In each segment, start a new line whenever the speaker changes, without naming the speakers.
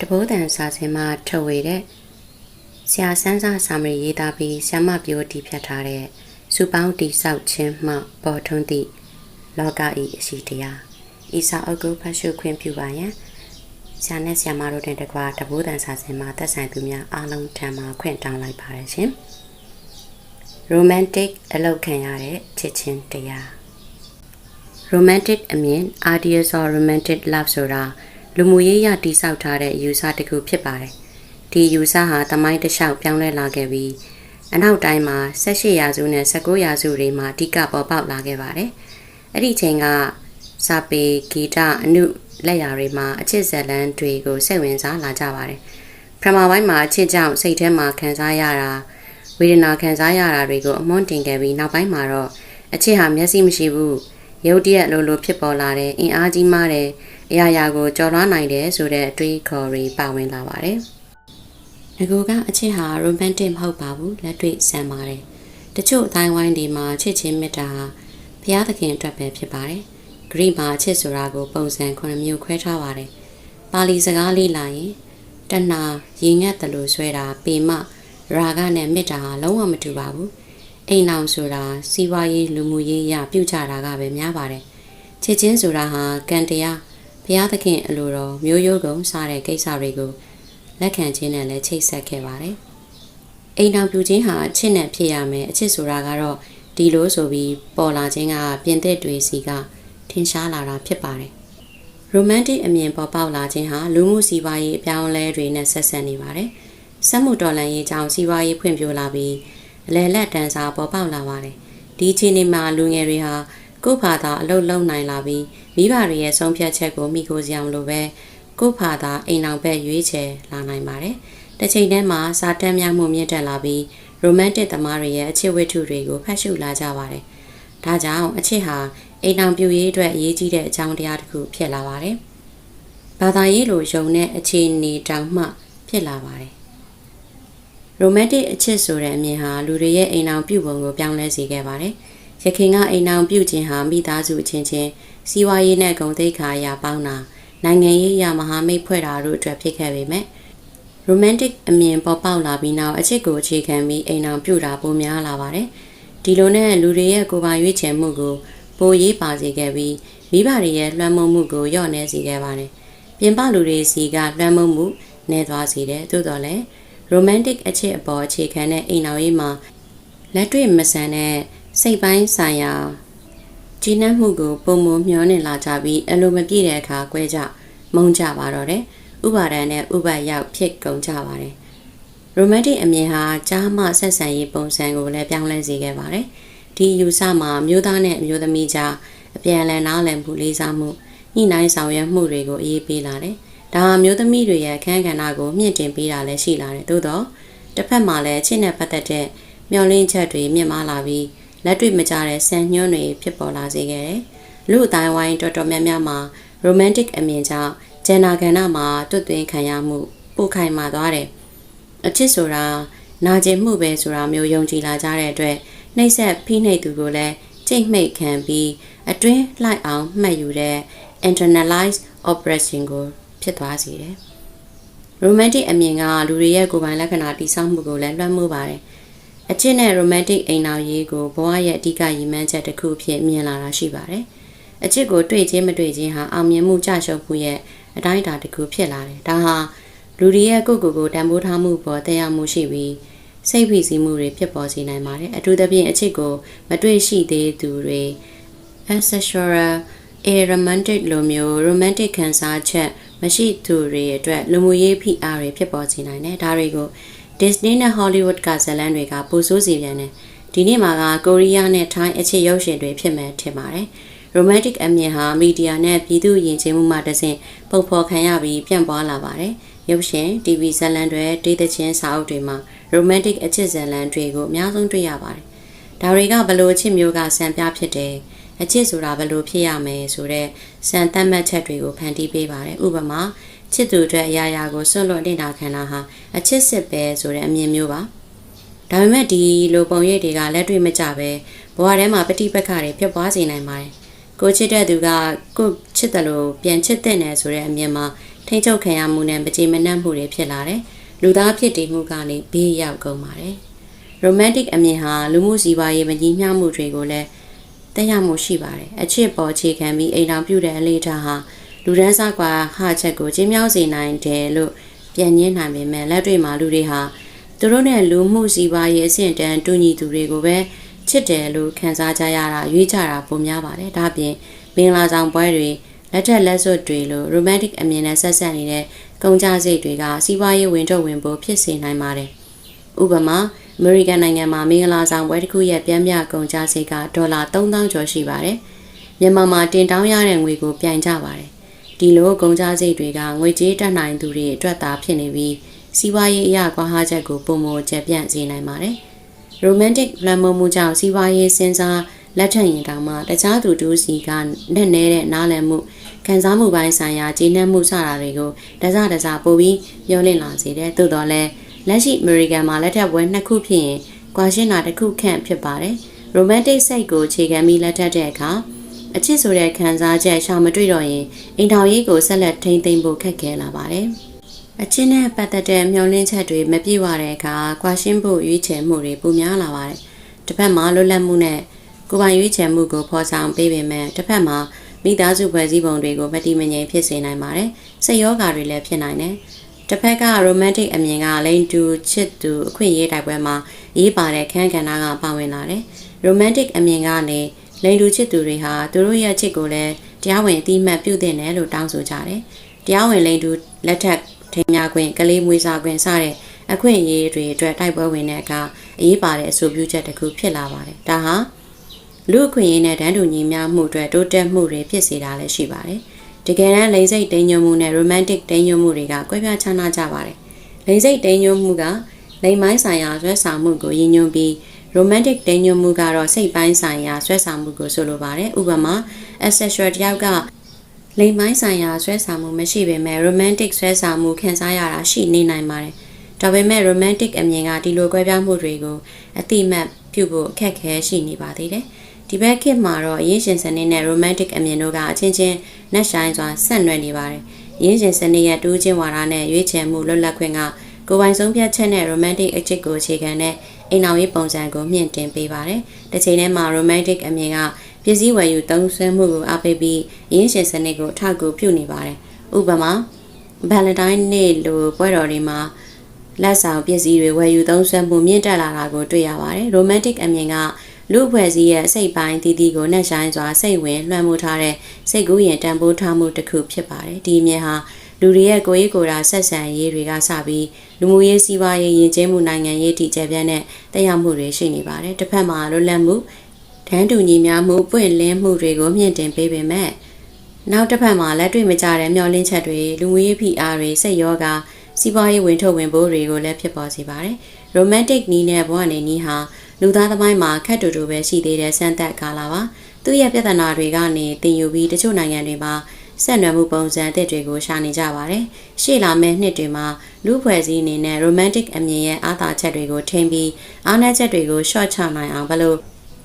တဘိုးတန်စာစင်မှာထုတ်ဝေတဲ့ဆရာစန်းစာစာမရေးသားပြီးဆ iam ပြိုးတီးဖြတ်ထားတဲ့စူပေါင်းတိဆောက်ခြင်းမှပေါ်ထွန်းသည့်လောကဤအရှိတရားဤစာအုပ်ကိုဖတ်ရှုခွင့်ပြုပါရန်ဆရာနဲ့ဆရာမတို့တင်တကွာတဘိုးတန်စာစင်မှာသက်ဆိုင်သူများအားလုံးထံမှခွင့်တောင်းလိုက်ပါရရှင် romantic အလောက်ခံရတဲ့ချစ်ချင်းတရား romantic အမြင် ideas or romantic love ဆိုတာလူမှုရေးရတည်ဆောက်ထားတဲ့ယူဆတစ်ခုဖြစ်ပါတယ်။ဒီယူဆဟာတမိုင်းတစ်လျှောက်ပြောင်းလဲလာခဲ့ပြီးအနောက်တိုင်းမှာ18ရာစုနဲ့19ရာစုတွေမှာအဓိကပေါ်ပေါက်လာခဲ့ပါတယ်။အဲ့ဒီချိန်ကစာပေဂီတအနုလက်ရာတွေမှာအချစ်ဇလန်းတွေကိုစိတ်ဝင်စားလာကြပါတယ်။ပထမပိုင်းမှာအချစ်ကြောင့်စိတ်ထဲမှာခံစားရတာဝေဒနာခံစားရတာတွေကိုအမွန်းတင်ခဲ့ပြီးနောက်ပိုင်းမှာတော့အချစ်ဟာမျက်စိမရှိဘူး ရုပ်တရက်လိုလိုဖြစ်ပေါ်လာတဲ့အင်အားကြီးမားတဲ့အရာရာကိုကြော်လွှားနိုင်တယ်ဆိုတဲ့အတွေးခေါ်တွေပါဝင်လာပါတယ်။ငကိုကအချစ်ဟာ romantic မဟုတ်ပါဘူးလက်တွေ့ဆန်ပါတယ်။တချို့အတိုင်းဝိုင်းတွေမှာချစ်ချင်းမေတ္တာဟာဘုရားသခင်အတွက်ပဲဖြစ်ပါတယ်။ဂရိမှာအချစ်ဆိုတာကိုပုံစံ9မျိုးခွဲထားပါတယ်။ပါဠိစကားလေးလာရင်တဏှာရေငတ်တယ်လို့ဆွဲတာပေမရာဂနဲ့မေတ္တာဟာလုံးဝမတူပါဘူး။ အိမ်အောင်ဆိုတာစီးပွားရေးလူမှုရေးရပြုကြတာကပဲများပါတယ်။ချစ်ချင်းဆိုတာဟာကံတရားဘုရားသခင်အလိုတော်မျိုးရိုးကုံစတဲ့ကိစ္စတွေကိုလက်ခံခြင်းနဲ့လည်းချိတ်ဆက်ခဲ့ပါတယ်။အိမ်တော်ပြူခြင်းဟာအချစ်နဲ့ဖြစ်ရမယ်အချစ်ဆိုတာကတော့ဒီလိုဆိုပြီးပေါ်လာခြင်းကပြင်သစ်တွေစီကထင်ရှားလာတာဖြစ်ပါတယ်။ romantic အမြင်ပေါ်ပေါက်လာခြင်းဟာလူမှုစီးပွားရေးအပြောင်းအလဲတွေနဲ့ဆက်ဆက်နေပါတယ်။စက်မှုတော်လှန်ရေးကြောင့်စီးပွားရေးဖွံ့ဖြိုးလာပြီး အလဲလက်တန်းစားပေါ်ပေါက်လာပါတယ်။ဒီချိန်ဒီမှာလူငယ်တွေဟာကိုယ့်ဘာသာအလုပ်လုပ်နိုင်လာပြီးမိဘတွေရဲ့ဆုံးဖြတ်ချက်ကိုမိကိုစရာမလိုပဲကိုယ့်ဘာသာအိမ်အောင်ဘက်ရွေးချယ်လာနိုင်ပါတယ်။တစ်ချိန်တည်းမှာစာတမ်းများမှုမြင့်တက်လာပြီး romantic သမားတွေရဲ့အချစ်ဝတ္ထုတွေကိုဖတ်ရှုလာကြပါတယ်။ဒါကြောင့်အချစ်ဟာအိမ်အောင်ပြူရေးအတွက်အရေးကြီးတဲ့အကြောင်းတရားတစ်ခုဖြစ်လာပါတယ်။ဘာသာရေးလိုယုံတဲ့အခြေအနေတောင်မှဖြစ်လာပါတယ်။ romantic အချစ်ဆိုတဲ့အမြင်ဟာလူတွေရဲ့အိမ်အောင်ပြုပုံကိုပြောင်းလဲစေခဲ့ပါတယ်။ရခင်ကအိမ်အောင်ပြုခြင်းဟာမိသားစုအချင်းချင်းစီးပွားရေးနဲ့ဂုဏ်သိက္ခာအရာပေါင်းတာနိုင်ငံရေးအရာမဟာမိတ်ဖွဲ့တာတို့အတွက်ဖြစ်ခဲ့ပေမဲ့ romantic အမြင်ပေါ်ပေါက်လာပြီးနောက်အချစ်ကိုအခြေခံပြီးအိမ်အောင်ပြုတာပိုများလာပါတယ်။ဒီလိုနဲ့လူတွေရဲ့ကိုယ်ပိုင်ရွေးချယ်မှုကိုပိုရေးပါစေခဲ့ပြီးမိဘတွေရဲ့လွှမ်းမိုးမှုကိုလျော့နေစေခဲ့ပါတယ်။ပြင်ပလူတွေစီကလွှမ်းမိုးမှုနည်းသွားစေတယ်သို့တော်လည်း romantic အချစ်အပေါ်အခြေခံတဲ့အိမ်အောင်ရေးမှာလက်တွေ့မဆန်တဲ့စိတ်ပိုင်းဆိုင်ရာကြီးနှံ့မှုကိုပုံမမျောနေလာကြပြီးအလိုမပြည့်တဲ့အခါကွဲကြမုန်းကြပါတော့တယ်ဥပါဒဏ်နဲ့ဥပတ်ရောက်ဖြစ်ကုန်ကြပါတယ်ရိုမန်တစ်အမြင်ဟာကြားမှဆက်ဆံရေးပုံစံကိုလည်းပြောင်းလဲစေခဲ့ပါတယ်ဒီယူဆမှာမျိုးသားနဲ့မျိုးသမီးကြားအပြန်အလှန်နားလည်မှုလေးစားမှုညှိနှိုင်းဆောင်ရွက်မှုတွေကိုအရေးပေးလာတယ် ဒါဟာမျိုးသမီးတွေရဲ့အခန်းကဏ္ဍကိုမြင့်တင်ပေးတာလည်းရှိလာတယ်သို့တော့တစ်ဖက်မှာလည်းချစ်နဲ့ပတ်သက်တဲ့မျှော်လင့်ချက်တွေမြင့်မားလာပြီးလက်တွေ့မကျတဲ့ဆန်ညွှန်းတွေဖြစ်ပေါ်လာစေခဲ့တယ်။လူအတိုင်းဝိုင်းတော်တော်များများမှာ romantic အမြင်ကြောင့်ဂျန်နာကဏ္ဍမှာတွတ်သွင်းခံရမှုပိုခိုင်မာသွားတယ်။အချစ်ဆိုတာနာကျင်မှုပဲဆိုတာမျိုးယုံကြည်လာကြတဲ့အတွက်နှိမ့်ဆက်ဖိနှိပ်သူကိုလည်းကြိတ်မိတ်ခံပြီးအတွင်းလှိုက်အောင်မှတ်ယူတဲ့ internalized oppression ကို ဖြစ်သွားစေတယ်။ romantic အမြင်ကလူတွေရဲ့ကိုယ်ပိုင်လက္ခဏာတိစောက်မှုကိုလည်းလွှမ်းမိုးပါတယ်။အချစ်နဲ့ romantic အိမ်နောက်ရေးကိုဘဝရဲ့အဓိကရည်မှန်းချက်တစ်ခုဖြစ်မြင်လာတာရှိပါတယ်။အချစ်ကိုတွေ့ချင်းမတွေ့ချင်းဟာအောင်မြင်မှုကြရှုပ်မှုရဲ့အတိုင်းအတာတစ်ခုဖြစ်လာတယ်။ဒါဟာလူတွေရဲ့ကိုယ့်ကိုယ်ကိုတန်ဖိုးထားမှုပေါ်တရားမှုရှိပြီးစိတ်ဖိစီးမှုတွေဖြစ်ပေါ်စေနိုင်ပါတယ်။အထူးသဖြင့်အချစ်ကိုမတွေ့ရှိသေးသူတွေ asexual aromantic လိုမျိုး romantic ခံစားချက် မရှိသူတွေအတွက်လူမှုရေးဖိအားတွေဖြစ်ပေါ်စေနိုင်တယ်။ဒါတွေကို Disney နဲ့ Hollywood ကဇာတ်လမ်းတွေကပိုဆိုးစီပြန်တယ်။ဒီနေ့မှာကကိုရီးယားနဲ့ထိုင်းအခြေရုပ်ရှင်တွေဖြစ်မယ်ထင်ပါတယ်။ romantic အမြင်ဟာမီဒီယာနဲ့ပြည်သူယဉ်ကျေးမှုမှတဆင့်ပုံဖော်ခံရပြီးပြန့်ပွားလာပါတယ်။ရုပ်ရှင် TV ဇာတ်လမ်းတွေဒေသချင်းစာအုပ်တွေမှာ romantic အချစ်ဇာတ်လမ်းတွေကိုအများဆုံးတွေ့ရပါတယ်။ဒါတွေကဘလို့အချစ်မျိုးကစံပြဖြစ်တယ်။ အချစ်ဆိုတာဘလို့ဖြစ်ရမယ်ဆိုတော့စံသတ်မှတ်ချက်တွေကိုဖန်တီးပေးပါတယ်။ဥပမာချစ်သူအတွက်အရာရာကိုဆွန့်လွတ်တင်တာခံတာဟာအချစ်စစ်ပဲဆိုတဲ့အမြင်မျိုးပါဒါပေမဲ့ဒီလိုပုံရိပ်တွေကလက်တွေ့မကျပဲဘဝထဲမှာပဋိပက္ခတွေဖြစ်ပွားစေနိုင်ပါတယ်ကိုချစ်တဲ့သူကကိုချစ်တယ်လို့ပြန်ချစ်တဲ့နယ်ဆိုတဲ့အမြင်မှာထိမ့်ချုပ်ခံရမှုနဲ့မကြေမနက်မှုတွေဖြစ်လာတယ်လူသားဖြစ်တည်မှုကနေဘေးရောက်ကုန်ပါတယ် romantic အမြင်ဟာလူမှုစီးပွားရေးမကြီးမျှမှုတွေကိုလည်း တက်ရောက်မှုရှိပါတယ်အချစ်ပေါ်အခြေခံပြီးအိမ်တော်ပြုတဲ့အလေးထားဟာလူဒန်းစားကွာဟာချက်ကိုကျင်းမြောက်စေနိုင်တယ်လို့ပြန်ညင်းနိုင်ပေမဲ့လက်တွေ့မှာလူတွေဟာသူတို့နဲ့လူမှုစီးပွားရေးအဆင့်တန်းတူညီသူတွေကိုပဲချစ်တယ်လို့ခံစားကြရတာရွေးကြတာပုံများပါတယ်ဒါပြင်မင်္ဂလာဆောင်ပွဲတွေလက်ထက်လက်စွပ်တွေလို romantic အမြင်နဲ့ဆက်ဆက်နေတဲ့ကုန်ကြစိတ်တွေကစီးပွားရေးဝင်ထုတ်ဝင်ပို့ဖြစ်စေနိုင်ပါတယ်ဥပမာ အမေရိကန်နိုင်ငံမှာမင်္ဂလာဆောင်ပွဲတစ်ခုရဲ့ပြန်ပြကုန်ကြစိတ်ကဒေါ်လာ3000ကျော်ရှိပါတယ်မြန်မာမှာတင်တောင်းရတဲ့ငွေကိုပြန်ကြပါတယ်ဒီလိုကုန်ကြစိတ်တွေကငွေကြေးတက်နိုင်သူတွေအတွက်သာဖြစ်နေပြီးစီးပွားရေးအရာကွာဟချက်ကိုပုံမကျပြန့်စေနိုင်ပါတယ်။ romantic လမ်းမမှုကြောင့်စီးပွားရေးစဉ်းစားလက်ထပ်ရင်တောင်မှတခြားသူတို့စီကနဲ့နေတဲ့နားလည်မှုခံစားမှုပိုင်းဆိုင်ရာကျေနပ်မှုစတာတွေကိုတစတစပို့ပြီးပြောလင့်လာစေတယ်။သို့တော်လည်း လက်ရှိ American မှာလက်ထပ်ပွဲနှစ်ခုဖြစ်ရင်ကွာရှင်းတာတစ်ခုခန့်ဖြစ်ပါတယ်။ romantic စိတ်ကိုခြေခံပြီးလက်ထပ်တဲ့အခါအချစ်ဆိုတဲ့ခံစားချက်ရှာမတွေ့တော့ရင်အိမ်ထောင်ရေးကိုဆက်လက်ထိန်းသိမ်းဖို့ခက်ခဲလာပါတယ်။အချင်းနဲ့ပတ်သက်တဲ့မျှော်လင့်ချက်တွေမပြည့်ဝတဲ့အခါကွာရှင်းဖို့ရွေးချယ်မှုတွေပိုများလာပါတယ်။တစ်ဖက်မှာလွတ်လပ်မှုနဲ့ကိုယ်ပိုင်ရွေးချယ်မှုကိုဖော်ဆောင်ပေးပေမဲ့တစ်ဖက်မှာမိသားစုဖွဲ့စည်းပုံတွေကိုမတိမငြိမ်ဖြစ်စေနိုင်ပါတယ်။စိတ်ရောဂါတွေလည်းဖြစ်နိုင်တယ်။ တစ်ဖက်က romantic အမြင်ကလိန်တူချစ်သူအခွင့်အရေးတိုက်ပွဲမှာရေးပါတဲ့ခန်းကဏ္ဍကပါဝင်လာတယ်။ romantic အမြင်ကနေလိန်တူချစ်သူတွေဟာသူတို့ရဲ့ချစ်ကိုလည်းတရားဝင်အတိအမှတ်ပြုသင့်တယ်လို့တောင်းဆိုကြတယ်။တရားဝင်လိန်တူလက်ထက်ထိမ်းများခွင့်ကလေးမွေးစားခွင့်စတဲ့အခွင့်အရေးတွေအတွက်တိုက်ပွဲဝင်တဲ့အခါအရေးပါတဲ့အဆိုပြုချက်တစ်ခုဖြစ်လာပါတယ်။ဒါဟာလူအခွင့်အရေးနဲ့တန်းတူညီမျှမှုအတွက်တိုးတက်မှုတွေဖြစ်စေတာလည်းရှိပါတယ်။ တကယ်တမ်းလိန်စိတ်တိမ်ညွတ်မှုနဲ့ romantic တိမ်ညွတ်မှုတွေကကွဲပြားခြားနားကြပါတယ်။လိန်စိတ်တိမ်ညွတ်မှုကလိန်ပိုင်းဆိုင်ရာဆွဲဆောင်မှုကိုရည်ညွှန်းပြီး romantic တိမ်ညွတ်မှုကတော့စိတ်ပိုင်းဆိုင်ရာဆွဲဆောင်မှုကိုဆိုလိုပါတယ်။ဥပမာ asexual တယောက်ကလိန်ပိုင်းဆိုင်ရာဆွဲဆောင်မှုမရှိပေမဲ့ romantic ဆွဲဆောင်မှုခံစားရတာရှိနေနိုင်ပါတယ်။ဒါပေမဲ့ romantic အမြင်ကဒီလိုကွဲပြားမှုတွေကိုအတိမတ်ပြုဖို့အခက်အခဲရှိနေပါသေးတယ်။ ဒီဘက်ခေတ်မှာတော့အရေးရှင်စနစ်နဲ့ romantic အမြင်တို့ကအချင်းချင်းနှက်ဆိုင်စွာဆက်နွယ်နေပါတယ်။အရေးရှင်စနစ်ရဲ့တူးချင်းဝါဒနဲ့ရွေးချယ်မှုလွတ်လပ်ခွင့်ကကိုယ်ပိုင်ဆုံးဖြတ်ချက်နဲ့ romantic အချစ်ကိုအခြေခံတဲ့အိမ်အောင်ရေးပုံစံကိုမြင့်တင်ပေးပါတယ်။တစ်ချိန်တည်းမှာ romantic အမြင်ကပစ္စည်းဝယ်ယူသုံးစွဲမှုကိုအားပေးပြီးအရေးရှင်စနစ်ကိုအထောက်အကူပြုနေပါတယ်။ဥပမာ Valentine နေ့လိုပွဲတော်တွေမှာလက်ဆောင်ပစ္စည်းတွေဝယ်ယူသုံးစွဲမှုမြင့်တက်လာတာကိုတွေ့ရပါတယ်။ romantic အမြင်က လူအဖွဲ့အစည်းရဲ့စိတ်ပိုင်းတည်တည်ကိုနှက်ဆိုင်စွာစိတ်ဝင်လွှမ်းမိုးထားတဲ့စိတ်ကူးရင်တန်ဖိုးထားမှုတစ်ခုဖြစ်ပါတယ်ဒီအမြင်ဟာလူတွေရဲ့ကိုယ်ရေးကိုယ်တာဆက်ဆံရေးတွေကစပြီးလူမှုရေးစီးပွားရေးယဉ်ကျေးမှုနိုင်ငံရေးတည်ကျပြန့်တဲ့တရားမှုတွေရှိနေပါတယ်တစ်ဖက်မှာလွတ်လပ်မှုတန်းတူညီမျှမှုပွင့်လင်းမှုတွေကိုမြင့်တင်ပေးပေမဲ့နောက်တစ်ဖက်မှာလက်တွေ့မကျတဲ့မျောလင်းချက်တွေလူမှုရေးဖိအားတွေစိတ်ရောဂါစီးပွားရေးဝင်ထုတ်ဝင်ပိုးတွေကိုလည်းဖြစ်ပေါ်စေပါတယ်။ romantic နီးနဲ့ဘဝနေနီးဟာ လူသားသမိုင်းမှာခက်တူတူပဲရှိသေးတဲ့စမ်းသပ်ကာလပါသူ့ရဲ့ပြဿနာတွေကနေတင်ယူပြီးတချို့နိုင်ငံတွေမှာဆက်နွယ်မှုပုံစံအသစ်တွေကိုရှာနေကြပါတယ်ရှေ့လာမယ့်နှစ်တွေမှာလူဖွဲ့စည်းအနေနဲ့ romantic အမြင်ရဲ့အာသာချက်တွေကိုထိမ့်ပြီးအားနည်းချက်တွေကို short ချနိုင်အောင်ဘလို့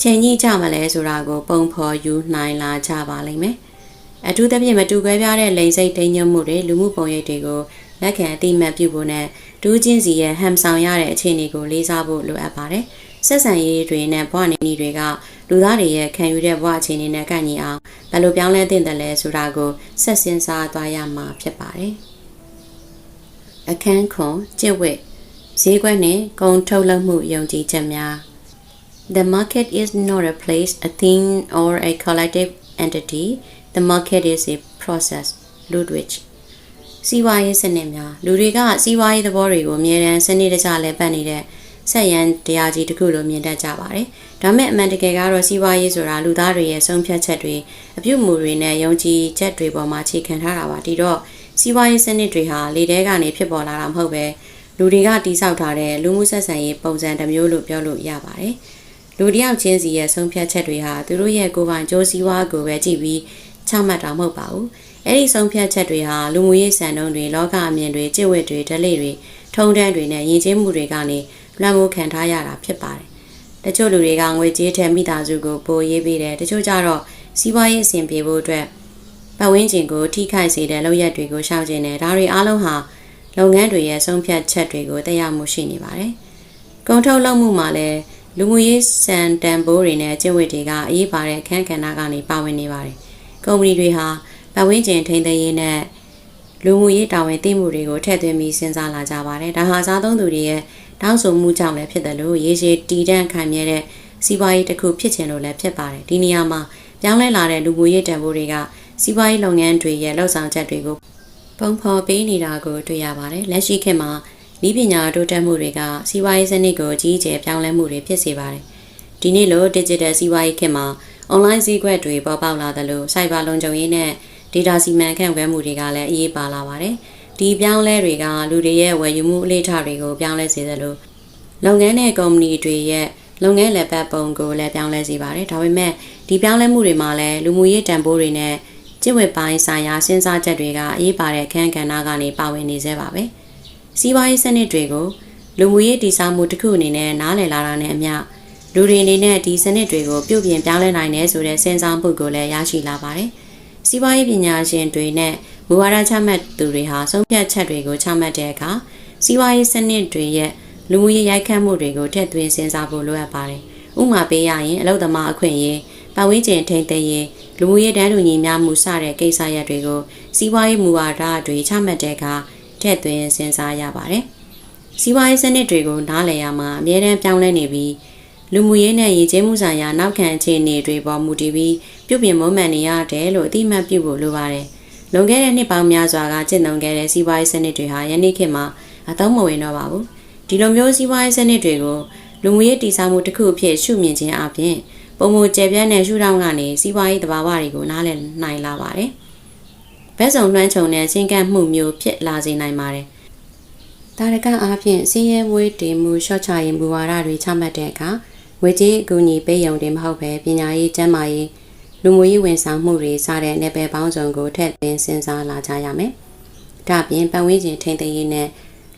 ချိန်ကြီးကြမလဲဆိုတာကို ပုံဖော်ယူနိုင်လာကြပါလိမ့်မယ်အထူးသဖြင့်မတူကွဲပြားတဲ့လိန်စိတ်တိမ်ညွတ်မှုတွေလူမှုပုံရိပ်တွေကိုလက်ခံအတိမတ်ပြုဖို့နဲ့ဒူးချင်းစီရဲ့ဟမ်ဆောင်ရတဲ့အခြေအနေကိုလေးစားဖို့လိုအပ်ပါတယ်။ ဆက်ဆံရေးတွေနဲ့ဘဝနေနည်းတွေကလူသားတွေရဲ့ခံယူတဲ့ဘဝအခြေအနေနဲ့ကိုက်ညီအောင်ဘယ်လိုပြောင်းလဲသင့်တယ်လဲဆိုတာကိုဆက်စင်စားသွားရမှာဖြစ်ပါတယ်။အခန်းခွန်ကျင့်ဝတ်ဈေးကွက်နဲ့ကုန်ထုတ်လုပ်မှုယုံကြည်ချက်များ The market is not a place, a thing or a collective entity. The market is a process. Ludwig စီးပွားရေးစနစ်များလူတွေကစီးပွားရေးသဘောတွေကိုအမြဲတမ်းစနစ်တကျလဲပတ်နေတဲ့ ဆက်ရန်တရားကြီးတစ်ခုလိုမြင်တတ်ကြပါတယ်။ဒါမဲ့အမှန်တကယ်ကတော့စီးပွားရေးဆိုတာလူသားတွေရဲ့ဆုံးဖြတ်ချက်တွေအပြုအမူတွေနဲ့ယုံကြည်ချက်တွေပေါ်မှာအခြေခံထားတာပါ။ဒီတော့စီးပွားရေးစနစ်တွေဟာလေတဲကနေဖြစ်ပေါ်လာတာမဟုတ်ပဲလူတွေကတိဆောက်ထားတဲ့လူမှုဆက်ဆံရေးပုံစံတစ်မျိုးလို့ပြောလို့ရပါတယ်။လူတယောက်ချင်းစီရဲ့ဆုံးဖြတ်ချက်တွေဟာသူတို့ရဲ့ကိုယ်ပိုင်ကြိုးစည်းဝါးကိုပဲကြည့်ပြီးချမှတ်တာမဟုတ်ပါဘူး။အဲ့ဒီဆုံးဖြတ်ချက်တွေဟာလူမှုရေးစံနှုန်းတွေလောကအမြင်တွေကျင့်ဝတ်တွေဓလေ့တွေထုံတန်းတွေနဲ့ယဉ်ကျေးမှုတွေကနေ လွှမ်းမိုးခံထားရတာဖြစ်ပါတယ်။တချို့လူတွေကငွေကြေးထဲမိသားစုကိုပိုရေးပေးတယ်တချို့ကြတော့စီးပွားရေးအဆင်ပြေဖို့အတွက်ပတ်ဝန်းကျင်ကိုထိခိုက်စေတဲ့လုပ်ရက်တွေကိုရှောင်ကျဉ်တယ်ဒါတွေအားလုံးဟာလုပ်ငန်းတွေရဲ့ဆုံးဖြတ်ချက်တွေကိုတက်ရောက်မှုရှိနေပါတယ်။ကုန်ထုတ်လုပ်မှုမှာလည်းလူမှုရေးစံတန်ဖိုးတွေနဲ့ကျင့်ဝတ်တွေကအရေးပါတဲ့အခန်းကဏ္ဍကနေပါဝင်နေပါတယ်။ကုမ္ပဏီတွေဟာပတ်ဝန်းကျင်ထိန်းသိမ်းရေးနဲ့လူမှုရေးတာဝန်သိမှုတွေကိုထည့်သွင်းပြီးစဉ်းစားလာကြပါတယ်။ဒါဟာစားသုံးသူတွေရဲ့ တောင်းဆိုမှုကြောင့်လည်းဖြစ်တယ်လို့ရေရှည်တည်တံ့ခံမြဲတဲ့စီးပွားရေးတစ်ခုဖြစ်ချင်လို့လည်းဖြစ်ပါတယ်။ဒီနေရာမှာပြောင်းလဲလာတဲ့လူမှုရေးတန်ဖိုးတွေကစီးပွားရေးလုပ်ငန်းတွေရဲ့လှုပ်ဆောင်ချက်တွေကိုပုံဖော်ပေးနေတာကိုတွေ့ရပါတယ်။လက်ရှိခေတ်မှာဤပညာတိုးတက်မှုတွေကစီးပွားရေးစနစ်ကိုကြီးကျယ်ပြောင်းလဲမှုတွေဖြစ်စေပါတယ်။ဒီနေ့လို digital စီးပွားရေးခေတ်မှာ online ဈေးကွက်တွေပေါ်ပေါက်လာသလို cyber လုံခြုံရေးနဲ့ data စီမံခန့်ခွဲမှုတွေကလည်းအရေးပါလာပါတယ်။ ဒီပြောင်းလဲတွေကလူတွေရဲ့ဝယ်ယူမှုအလေးထားတွေကိုပြောင်းလဲစေသလိုလုပ်ငန်းနဲ့ကုမ္ပဏီတွေရဲ့လုပ်ငန်းလက်ပတ်ပုံကိုလည်းပြောင်းလဲစေပါတယ်။ဒါပေမဲ့ဒီပြောင်းလဲမှုတွေမှာလည်းလူမှုရေးတန်ဖိုးတွေနဲ့ကျင့်ဝတ်ပိုင်းဆိုင်ရာစဉ်းစားချက်တွေကအရေးပါတဲ့အခန်းကဏ္ဍကနေပါဝင်နေသေးပါပဲ။စီးပွားရေးစနစ်တွေကိုလူမှုရေးတည်ဆောက်မှုတစ်ခုအနေနဲ့နားလည်လာတာနဲ့အမျှလူတွေအနေနဲ့ဒီစနစ်တွေကိုပြုပြင်ပြောင်းလဲနိုင်တယ်ဆိုတဲ့စဉ်းစားမှုကိုလည်းရရှိလာပါတယ်။ စီးပွားရေးပညာရှင်တွေနဲ့မူဝါဒချမှတ်သူတွေဟာဆုံးဖြတ်ချက်တွေကိုချမှတ်တဲ့အခါစီးပွားရေးစနစ်တွေရဲ့လူမှုရေးရိုက်ခတ်မှုတွေကိုထည့်သွင်းစဉ်းစားဖို့လိုအပ်ပါတယ်။ဥပမာပေးရရင်အလုပ်သမားအခွင့်အရေးပတ်ဝန်းကျင်ထိန်းသိမ်းရေးလူမှုရေးတန်းတူညီမျှမှုစတဲ့ကိစ္စရပ်တွေကိုစီးပွားရေးမူဝါဒတွေချမှတ်တဲ့အခါထည့်သွင်းစဉ်းစားရပါတယ်။စီးပွားရေးစနစ်တွေကိုနားလည်ရမှာအများအားပြောင်းလဲနေပြီး လူမှုရေးနဲ့ရည်ကျင်းမှုဆိုင်ရာနောက်ခံအခြေအနေတွေပေါ်မူတည်ပြီးပြုပြင်မွမ်းမံနေရတယ်လို့အတိအမှတ်ပြုဖို့လိုပါတယ်။လွန်ခဲ့တဲ့နှစ်ပေါင်းများစွာကကျင့်သုံးခဲ့တဲ့စီးပွားရေးစနစ်တွေဟာယနေ့ခေတ်မှာအသုံးမဝင်တော့ပါဘူး။ဒီလိုမျိုးစီးပွားရေးစနစ်တွေကိုလူမှုရေးတည်ဆောက်မှုတစ်ခုအဖြစ်ရှုမြင်ခြင်းအပြင်ပုံမကျယ်ပြန့်တဲ့ရှုထောင့်ကနေစီးပွားရေးတဘာဝတွေကိုနားလည်နိုင်လာပါတယ်။ဘက်စုံလွှမ်းခြုံတဲ့ချင်းကပ်မှုမျိုးဖြစ်လာစေနိုင်ပါတယ်။ဒါရကအားဖြင့်စီးရဲမွေးတင်မှုရှော့ချရေးမူဝါဒတွေချမှတ်တဲ့အခါ ငွေကြေးအကူအညီပေးရုံတင်မဟုတ်ပဲပညာရေးကျန်းမာရေးလူမှုရေးဝန်ဆောင်မှုတွေစတဲ့နယ်ပယ်ပေါင်းစုံကိုထည့်သွင်းစဉ်းစားလာကြရမယ်။ဒါ့အပြင်ပတ်ဝန်းကျင်ထိန်းသိမ်းရေးနဲ့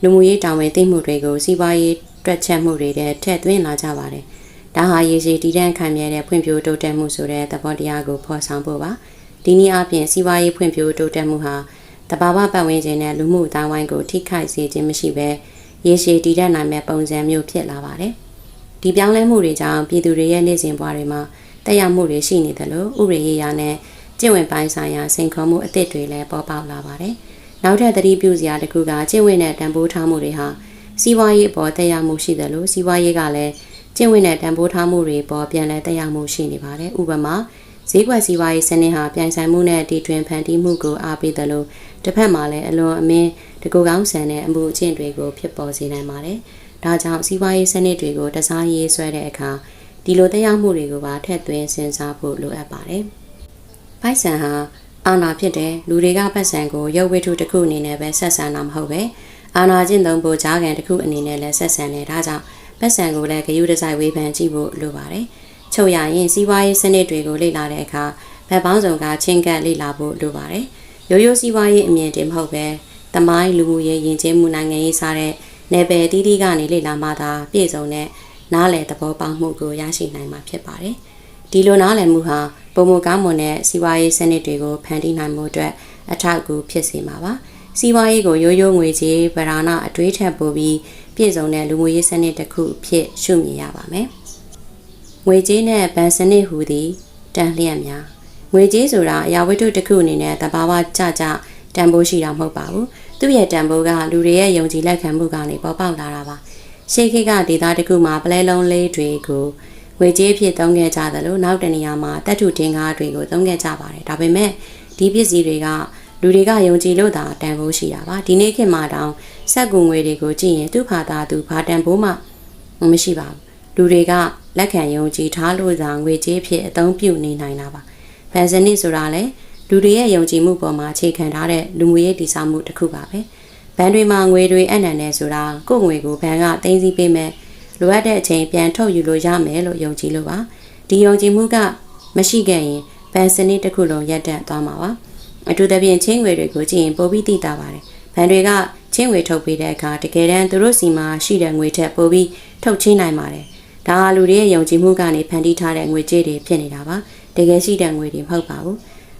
လူမှုရေးတာဝန်သိမှုတွေကိုစီးပွားရေးတွက်ချက်မှုတွေနဲ့ထည့်သွင်းလာကြပါတယ်။ဒါဟာရေရှည်တည်တံ့ခံမြဲတဲ့ဖွံ့ဖြိုးတိုးတက်မှုဆိုတဲ့သဘောတရားကိုဖော်ဆောင်ဖို့ပါ။ဒီနည်းအားဖြင့်စီးပွားရေးဖွံ့ဖြိုးတိုးတက်မှုဟာတဘာဝပတ်ဝန်းကျင်နဲ့လူမှုအတိုင်းဝိုင်းကိုထိခိုက်စေခြင်းမရှိဘဲရေရှည်တည်တံ့နိုင်မဲ့ပုံစံမျိုးဖြစ်လာပါတယ်။ ဒီပြောင်းလဲမှုတွေကြောင့်ပြည်သူတွေရဲ့နေ့စဉ်ဘဝတွေမှာတက်ရောက်မှုတွေရှိနေတယ်လို့ဥရိရေးရနဲ့ကျင့်ဝင်ပိုင်းဆိုင်ရာစိန်ခေါ်မှုအသစ်တွေလည်းပေါ်ပေါက်လာပါတယ်။နောက်ထပ်သတိပြုစရာတစ်ခုကကျင့်ဝင်တဲ့တန်ဖိုးထားမှုတွေဟာစီးပွားရေးအပေါ်တက်ရောက်မှုရှိတယ်လို့စီးပွားရေးကလည်းကျင့်ဝင်တဲ့တန်ဖိုးထားမှုတွေပေါ်ပြန်လဲတက်ရောက်မှုရှိနေပါတယ်။ဥပမာဈေးကွက်စီးပွားရေးစနစ်ဟာပြိုင်ဆိုင်မှုနဲ့တည်ထွင်ဖန်တီးမှုကိုအားပေးတယ်လို့တစ်ဖက်မှာလည်းအလွန်အမင်းတကူကောင်းဆန်တဲ့အမှုအကျင့်တွေကိုဖြစ်ပေါ်စေနိုင်ပါတယ်။ ဒါကြောင့်စီးပွားရေးစနစ်တွေကိုတစားရေးဆွဲတဲ့အခါဒီလိုတက်ရောက်မှုတွေကိုပါထည့်သွင်းစဉ်းစားဖို့လိုအပ်ပါတယ်။ပိုက်ဆံဟာအာဏာဖြစ်တဲ့လူတွေကပတ်စံကိုရုပ်ဝတ္ထုတစ်ခုအနေနဲ့ပဲဆက်ဆံတာမဟုတ်ပဲအာဏာကျင့်သုံးဖို့ကြားကန်တစ်ခုအနေနဲ့လည်းဆက်ဆံနေဒါကြောင့်ပတ်စံကိုလည်းဂရုတစိုက်ဝေဖန်ကြည့်ဖို့လိုပါတယ်။ချုပ်ရရင်စီးပွားရေးစနစ်တွေကိုလေ့လာတဲ့အခါဗတ်ပေါင်းစုံကချင်းကပ်လေ့လာဖို့လိုပါတယ်။ရိုးရိုးစီးပွားရေးအမြင်တင်မဟုတ်ပဲတမိုင်းလူမှုရေးယဉ်ကျေးမှုနိုင်ငံရေးစားတဲ့ နယ်ပယ်တီးတီးကနေလေ့လာမှသာပြည့်စုံတဲ့နားလည်သဘောပေါက်မှုကိုရရှိနိုင်မှာဖြစ်ပါတယ်။ဒီလိုနားလည်မှုဟာပုံမကောင်းမွန်တဲ့စီးပွားရေးစနစ်တွေကိုဖန်တီးနိုင်မှုအတွက်အထောက်အကူဖြစ်စေမှာပါ။စီးပွားရေးကိုရိုးရိုးငွေကြေးဗရာဏအတွေးထက်ပိုပြီးပြည့်စုံတဲ့လူမှုရေးစနစ်တစ်ခုဖြစ်ရှုမြင်ရပါမယ်။ငွေကြေးနဲ့ဗန်စနစ်ဟူသည်တန်လျက်များငွေကြေးဆိုတာအရာဝတ္ထုတစ်ခုအနေနဲ့တဘာဝကြကြ တန်ဖိုးရှိတာမဟုတ်ပါဘူး။သူ့ရဲ့တန်ဖိုးကလူတွေရဲ့ယုံကြည်လက်ခံမှုကနေပေါ်ပေါက်လာတာပါ။ရှေးခေတ်ကဒေသတစ်ခုမှာပလဲလုံးလေးတွေကိုငွေကြေးဖြစ်သုံးခဲ့ကြတယ်လို့နောက်တနေရာမှာတပ်ထုတင်ကားတွေကိုသုံးခဲ့ကြပါတယ်ဒါပေမဲ့ဒီပစ္စည်းတွေကလူတွေကယုံကြည်လို့သာတန်ဖိုးရှိတာပါဒီနေ့ခေတ်မှာတောင်စက်ကူငွေတွေကိုကြည့်ရင်သူ့ဖာသာသူဘာတန်ဖိုးမှမရှိပါဘူးလူတွေကလက်ခံယုံကြည်ထားလို့သာငွေကြေးဖြစ်အသုံးပြုနေနိုင်တာပါဘန်စနစ်ဆိုတာလေ လူတွေရဲ့ယုံကြည်မှုပေါ်မှာအခြေခံထားတဲ့လူမှုရေးတည်ဆောက်မှုတစ်ခုပါပဲ။ဘဏ်တွေမှာငွေတွေအနှံနေဆိုတာကိုယ့်ငွေကိုဘဏ်ကသိမ်းဆည်းပေးမယ်လိုအပ်တဲ့အချိန်ပြန်ထုတ်ယူလို့ရမယ်လို့ယုံကြည်လို့ပါဒီယုံကြည်မှုကမရှိခဲ့ရင်ဘဏ်စနစ်တစ်ခုလုံးရပ်တန့်သွားမှာပါအထူးသဖြင့်ချင်းငွေတွေကိုကြည့်ရင်ပိုပြီးသိတာပါတယ်ဘဏ်တွေကချင်းငွေထုတ်ပေးတဲ့အခါတကယ်တမ်းသူတို့စီမှာရှိတဲ့ငွေထက်ပိုပြီးထုတ်ချင်းနိုင်ပါတယ်ဒါဟာလူတွေရဲ့ယုံကြည်မှုကနေဖန်တီးထားတဲ့ငွေကြေးတွေဖြစ်နေတာပါတကယ်ရှိတဲ့ငွေတွေမဟုတ်ပါဘူး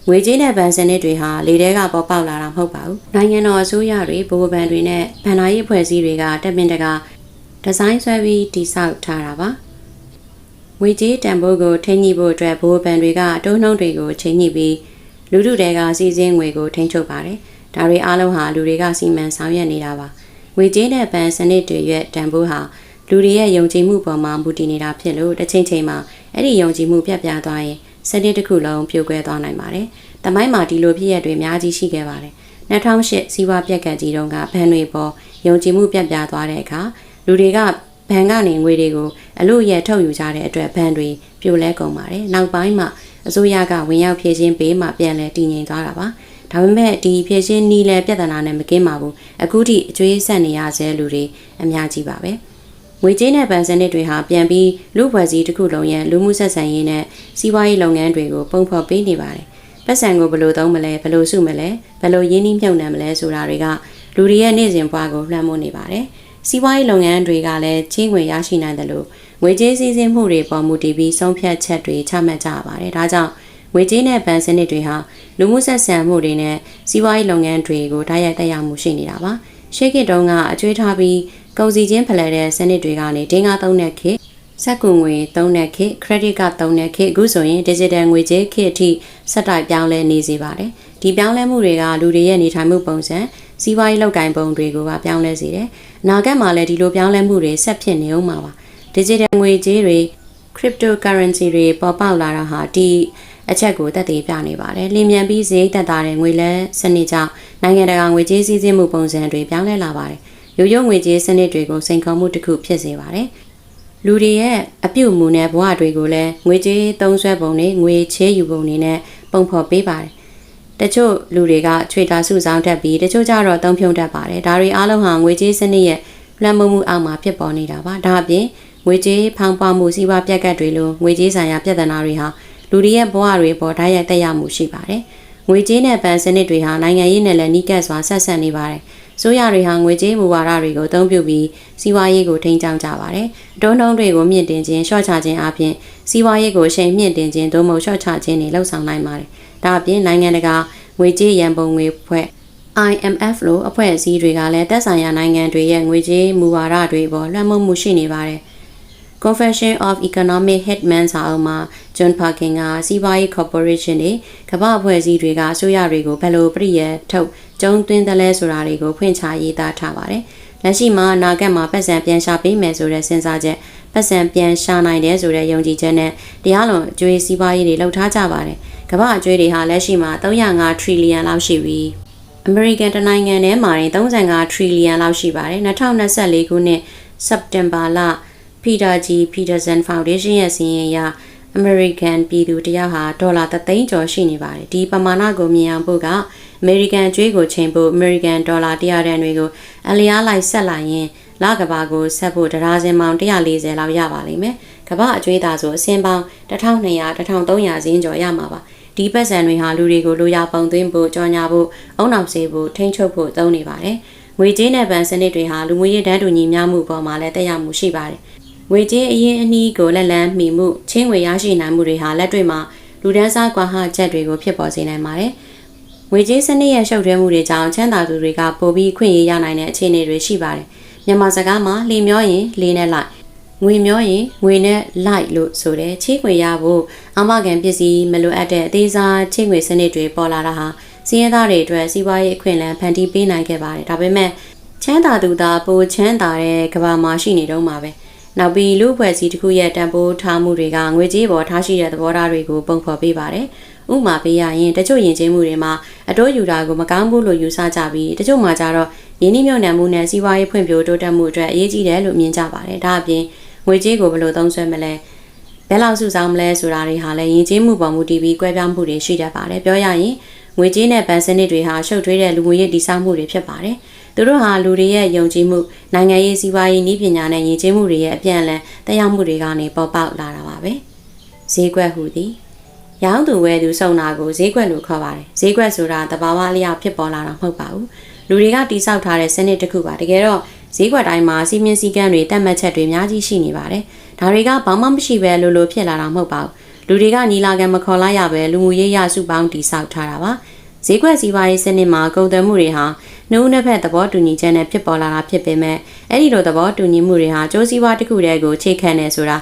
ငွေကြေးနဲ့ဗန်စနစ်တွေဟာလေထဲကပေါ်ပေါက်လာတာမဟုတ်ပါဘူးနိုင်ငံတော်အစိုးရတွေဗဟိုဘဏ်တွေနဲ့ဗန်နာရေးအဖွဲ့အစည်းတွေကတက်ပင်တကဒီဇိုင်းဆွဲပြီးတိစောက်ထားတာပါငွေကြေးတန်ဖိုးကိုထိန်းညှိဖို့အတွက်ဗဟိုဘဏ်တွေကတိုးနှုန်းတွေကိုချိန်ညှိပြီးလူထုတွေကစီစဉ်ငွေကိုထိန်းချုပ်ပါတယ်ဒါတွေအားလုံးဟာလူတွေကစီမံဆောင်ရွက်နေတာပါငွေကြေးနဲ့ဗန်စနစ်တွေရဲ့တန်ဖိုးဟာလူတွေရဲ့ယုံကြည်မှုပေါ်မှာမူတည်နေတာဖြစ်လို့တစ်ချိန်ချိန်မှာအဲ့ဒီယုံကြည်မှုပြတ်ပြားသွားရင် စနစ်တစ်ခုလုံးပြိုကွဲသွားနိုင်ပါတယ်။တမိုင်းမှာဒီလိုဖြစ်ရပ်တွေအများကြီးရှိခဲ့ပါတယ်။2008စီးပွားပြက်ကတ်ကြီးတုန်းကဘဏ်တွေပေါ်ယုံကြည်မှုပြတ်ပြားသွားတဲ့အခါလူတွေကဘဏ်ကနေငွေတွေကိုအလို့ရထုတ်ယူကြတဲ့အတွက်ဘဏ်တွေပြိုလဲကုန်ပါတယ်။နောက်ပိုင်းမှာအစိုးရကဝင်ရောက်ဖြည့်ချင်းပေးမှပြန်လဲတည်ငြိမ်သွားတာပါ။ဒါပေမဲ့ဒီဖြည့်ချင်းနီးလဲပြဿနာနဲ့မကင်းပါဘူး။အခုထိအကျွေးဆက်နေရဆဲလူတွေအများကြီးပါပဲ။ ငွေကြေးနဲ့ဗန်စနစ်တွေဟာပြန်ပြီးလူ့ဘွယ်စည်းတစ်ခုလုံးရဲ့လူမှုဆက်ဆံရေးနဲ့စီးပွားရေးလုပ်ငန်းတွေကိုပုံဖော်ပေးနေပါတယ်။ပတ်စံကိုဘယ်လိုသုံးမလဲဘယ်လိုစုမလဲဘယ်လိုရင်းနှီးမြှုပ်နှံမလဲဆိုတာတွေကလူတွေရဲ့နေ့စဉ်ဘဝကိုလွှမ်းမိုးနေပါတယ်။စီးပွားရေးလုပ်ငန်းတွေကလည်းချင်းငွေရရှိနိုင်တယ်လို့ငွေကြေးစည်းစိမ်မှုတွေပေါ်မူတည်ပြီးဆုံးဖြတ်ချက်တွေချမှတ်ကြရပါတယ်။ဒါကြောင့်ငွေကြေးနဲ့ဗန်စနစ်တွေဟာလူမှုဆက်ဆံမှုတွေနဲ့စီးပွားရေးလုပ်ငန်းတွေကိုတိုက်ရိုက်တက်ရောက်မှုရှိနေတာပါ။ ရှေ့ကတုန်းကအကျွေးထားပြီးကုန်စည်ချင်းဖလှယ်တဲ့စနစ်တွေကနေဒင်းကားသုံးတဲ့ခေတ်စက်ကူငွေသုံးတဲ့ခေတ် credit card သုံးတဲ့ခေတ်အခုဆိုရင် digital ငွေကြေးခေတ်အထိဆက်တိုက်ပြောင်းလဲနေစေပါတယ်။ဒီပြောင်းလဲမှုတွေကလူတွေရဲ့နေထိုင်မှုပုံစံစီးပွားရေးလုပ်ကိုင်ပုံတွေကိုပါပြောင်းလဲစေတယ်။အနာဂတ်မှာလည်းဒီလိုပြောင်းလဲမှုတွေဆက်ဖြစ်နေအောင်ပါပါ။ digital ငွေကြေးတွေ cryptocurrency တွေပေါ်ပေါက်လာတာဟာဒီ အချက်ကိုတက်သေးပြနေပါတယ်။လင်းမြန်ပြီးဈေးသက်သာတဲ့ငွေလဲစနစ်ကြောင့်နိုင်ငံတကာငွေကြေးစည်းစိမ်မှုပုံစံတွေပြောင်းလဲလာပါတယ်။ရိုးရိုးငွေကြေးစနစ်တွေကိုစိန်ခေါ်မှုတစ်ခုဖြစ်စေပါတယ်။လူတွေရဲ့အပြုတ်မှုနဲ့ဘဝတွေကိုလည်းငွေကြေးသုံးစွဲပုံတွေငွေချေးယူပုံတွေနဲ့ပုံဖော်ပေးပါတယ်။တချို့လူတွေကချွေတာစုဆောင်တတ်ပြီးတချို့ကျတော့တုံးဖြုံတတ်ပါတယ်။ဒါတွေအားလုံးဟာငွေကြေးစနစ်ရဲ့လွှမ်းမိုးမှုအောက်မှာဖြစ်ပေါ်နေတာပါ။ဒါအပြင်ငွေကြေးဖောင်းပွားမှုစီးပွားပြက်ကတ်တွေလိုငွေကြေးဆိုင်ရာပြဿနာတွေဟာ လူတွေရဲ့ဘဝတွေပေါ်ဓာတ်ရိုက်တက်ရောက်မှုရှိပါတယ်။ငွေကြေးနဲ့ဗန်စနစ်တွေဟာနိုင်ငံရေးနဲ့လည်းနှိကပ်စွာဆက်ဆက်နေပါတယ်။ဆိုရတွေဟာငွေကြေးမူဝါဒတွေကိုအသုံးပြုပြီးစီးပွားရေးကိုထိန်းကျောင်းကြပါတယ်။တုံးတုံးတွေကိုမြင့်တင်ခြင်းရှော့ချခြင်းအပြင်စီးပွားရေးကိုရှိန်မြင့်တင်ခြင်းသို့မဟုတ်ရှော့ချခြင်းတွေလှုပ်ဆောင်နိုင်ပါတယ်။ဒါအပြင်နိုင်ငံတကာငွေကြေးရန်ပုံငွေဖွဲ့ IMF လို့အဖွဲ့အစည်းတွေကလည်းသက်ဆိုင်ရာနိုင်ငံတွေရဲ့ငွေကြေးမူဝါဒတွေပေါ်လွှမ်းမိုးမှုရှိနေပါတယ်။ Confession of Economic Hitman စာအုပ်မှာ John Parkin ကစီးပွားရေး corporation တွေကမ္ဘာအဖွဲ့အစည်းတွေကအစိုးရတွေကိုဘယ်လိုပြည့်ရထုတ်ကျုံသွင်းတယ်လဲဆိုတာတွေကိုဖွင့်ချရေးသားထားပါတယ်။လက်ရှိမှာနာဂတ်မှာပတ်စံပြန်ရှာပေးမယ်ဆိုတဲ့စဉ်းစားချက်ပတ်စံပြန်ရှာနိုင်တယ်ဆိုတဲ့ယုံကြည်ချက်နဲ့တရားလွန်အကျွေးစီးပွားရေးတွေလှုပ်ထားကြပါတယ်။ကမ္ဘာအကျွေးတွေဟာလက်ရှိမှာ305 trillion လောက်ရှိပြီးအမေရိကန်တနိုင်ငံထဲမှာရင်35 trillion လောက်ရှိပါတယ်2024ခုနှစ်စက်တင်ဘာလ ပီတာဂျီပီတာဆန်ဖောင်ဒေးရှင်းရဲ့စီရင်အရအမေရိကန်ပြည်သူတယောက်ဟာဒေါ်လာ3သိန်းကျော်ရှိနေပါတယ်ဒီပမာဏကိုမြင်အောင်ဖို့ကအမေရိကန်ကျွေးကိုချိန်ဖို့အမေရိကန်ဒေါ်လာ100တန်တွေကိုအလျားလိုက်ဆက်လိုက်ရင်လကဘာကိုဆက်ဖို့တရာစင်ပေါင်140လောက်ရပါလိမ့်မယ်ကဘာအကျွေးသားဆိုအစင်ပေါင်1200 1300စင်းကျော်ရမှာပါဒီပတ်စံတွေဟာလူတွေကိုလိုရာပုံသွင်းဖို့ကြော်ညာဖို့အုံနောက်စေဖို့ထိန်းချုပ်ဖို့သုံးနေပါတယ်ငွေကြေးနဲ့ဗန်စနစ်တွေဟာလူမှုရေးတန်းတူညီမျှမှုပေါ်မှာလည်းတက်ရောက်မှုရှိပါတယ် ငွေကြေးအရင်အနည်းကိုလက်လန်းမှီမှုချင်းငွေရရှိနိုင်မှုတွေဟာလက်တွေ့မှာလူဒန်းစားကွာဟချက်တွေကိုဖြစ်ပေါ်စေနိုင်ပါတယ်။ငွေကြေးစနစ်ရဲ့ရှုပ်ထွေးမှုတွေကြောင့်ချမ်းသာသူတွေကပိုပြီးခွင့်ရရနိုင်တဲ့အခြေအနေတွေရှိပါတယ်။မြန်မာစကားမှာလေမျောရင်လေနဲ့လိုက်ငွေမျောရင်ငွေနဲ့လိုက်လို့ဆိုတဲ့ချေးငွေရဖို့အမကန်ပစ္စည်းမလိုအပ်တဲ့အသေးစားချေးငွေစနစ်တွေပေါ်လာတာဟာစီးရဲသားတွေအတွက်စီးပွားရေးအခွင့်အလမ်းဖန်တီးပေးနိုင်ခဲ့ပါတယ်။ဒါပေမဲ့ချမ်းသာသူသာပိုချမ်းသာတဲ့ကဘာမှာရှိနေတော့မှာပဲ။ နောက်ပြီးလူဖွဲ့စည်းတစ်ခုရဲ့တန်ဖိုးထားမှုတွေကငွေကြေးပေါ်ထားရှိတဲ့သဘောထားတွေကိုပုံဖော်ပေးပါတယ်။ဥပမာပေးရရင်တချို့ယဉ်ကျေးမှုတွေမှာအတိုးယူတာကိုမကောင်းဘူးလို့ယူဆကြပြီးတချို့မှာကျတော့ယင်းနှိမ့်မြုံနယ်မှုနဲ့စီးပွားရေးဖွံ့ဖြိုးတိုးတက်မှုအတွက်အရေးကြီးတယ်လို့မြင်ကြပါတယ်။ဒါအပြင်ငွေကြေးကိုဘယ်လိုသုံးစွဲမလဲဘယ်လောက်စုဆောင်မလဲဆိုတာတွေဟာလည်းယဉ်ကျေးမှုပေါ်မူတည်ပြီးကွဲပြားမှုတွေရှိတတ်ပါတယ်။ပြောရရင်ငွေကြေးနဲ့ဗန်စနစ်တွေဟာရှုပ်ထွေးတဲ့လူမှုရေးတည်ဆောက်မှုတွေဖြစ်ပါတယ်။ သူတို့ဟာလူတွေရဲ့ယုံကြည်မှုနိုင်ငံရေးစီးပွားရေးနည်းပညာနဲ့ယဉ်ကျေးမှုတွေရဲ့အပြန်အလှန်တရားမှုတွေကနေပေါ်ပေါက်လာတာပါပဲဈေးကွက်ဟူသည်ရောင်းသူဝယ်သူစုံတာကိုဈေးကွက်လို့ခေါ်ပါတယ်ဈေးကွက်ဆိုတာတဘာဝအလျောက်ဖြစ်ပေါ်လာတာမဟုတ်ပါဘူးလူတွေကတိဆောက်ထားတဲ့စနစ်တစ်ခုပါတကယ်တော့ဈေးကွက်တိုင်းမှာစီမင်းစည်းကမ်းတွေတက်မှတ်ချက်တွေအများကြီးရှိနေပါတယ်ဒါတွေကဘာမှမရှိပဲလို့လို့ဖြစ်လာတာမဟုတ်ပါဘူးလူတွေကညီလာခံမခေါ်လိုက်ရပဲလူမှုရေးရစုပေါင်းတိဆောက်ထားတာပါဈေးကွက်စီးပွားရေးစနစ်မှာကုန်သွယ်မှုတွေဟာ နှုတ်နှစ်ဖက်သဘောတူညီချက်နဲ့ဖြစ်ပေါ်လာတာဖြစ်ပေမဲ့အဲ့ဒီလိုသဘောတူညီမှုတွေဟာကျိုးစည်းပွားတစ်ခုတည်းကိုချိန်ခံနေဆိုတာ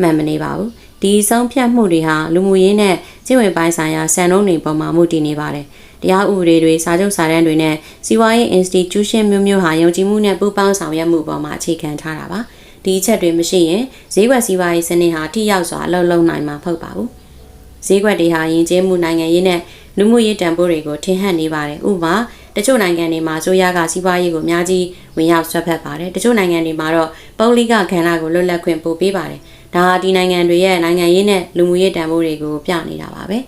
မှန်မနေပါဘူးဒီဆုံးဖြတ်မှုတွေဟာလူမှုရေးနဲ့ကျင့်ဝတ်ပိုင်းဆိုင်ရာစံနှုန်းတွေပေါ်မှာမူတည်နေပါတယ်တရားဥပဒေတွေစာချုပ်စာတမ်းတွေနဲ့စီးပွားရေး institution မျိုးမျိုးဟာယုံကြည်မှုနဲ့ပူးပေါင်းဆောင်ရွက်မှုပေါ်မှာအခြေခံထားတာပါဒီအချက်တွေမရှိရင်ဈေးကွက်စီးပွားရေးစနစ်ဟာထိရောက်စွာအလုပ်လုပ်နိုင်မှာမဟုတ်ပါဘူးဈေးကွက်တွေဟာယဉ်ကျေးမှုနိုင်ငံရေးနဲ့လူမှုရေးတန်ဖိုးတွေကိုထင်ဟပ်နေပါတယ်ဥပမာ တချို့နိုင်ငံတွေမှာဆိုရကစီးပွားရေးကိုအများကြီးဝင်ရောက်ဆွတ်ဖက်ပါတယ်တချို့နိုင်ငံတွေမှာတော့ပုဂ္ဂလိကခန္ဓာကိုလွတ်လပ်ခွင့်ပို့ပေးပါတယ်ဒါဟာဒီနိုင်ငံတွေရဲ့နိုင်ငံရေးနဲ့လူမှုရေးတန်ဖိုးတွေကိုပြနေတာပါပဲ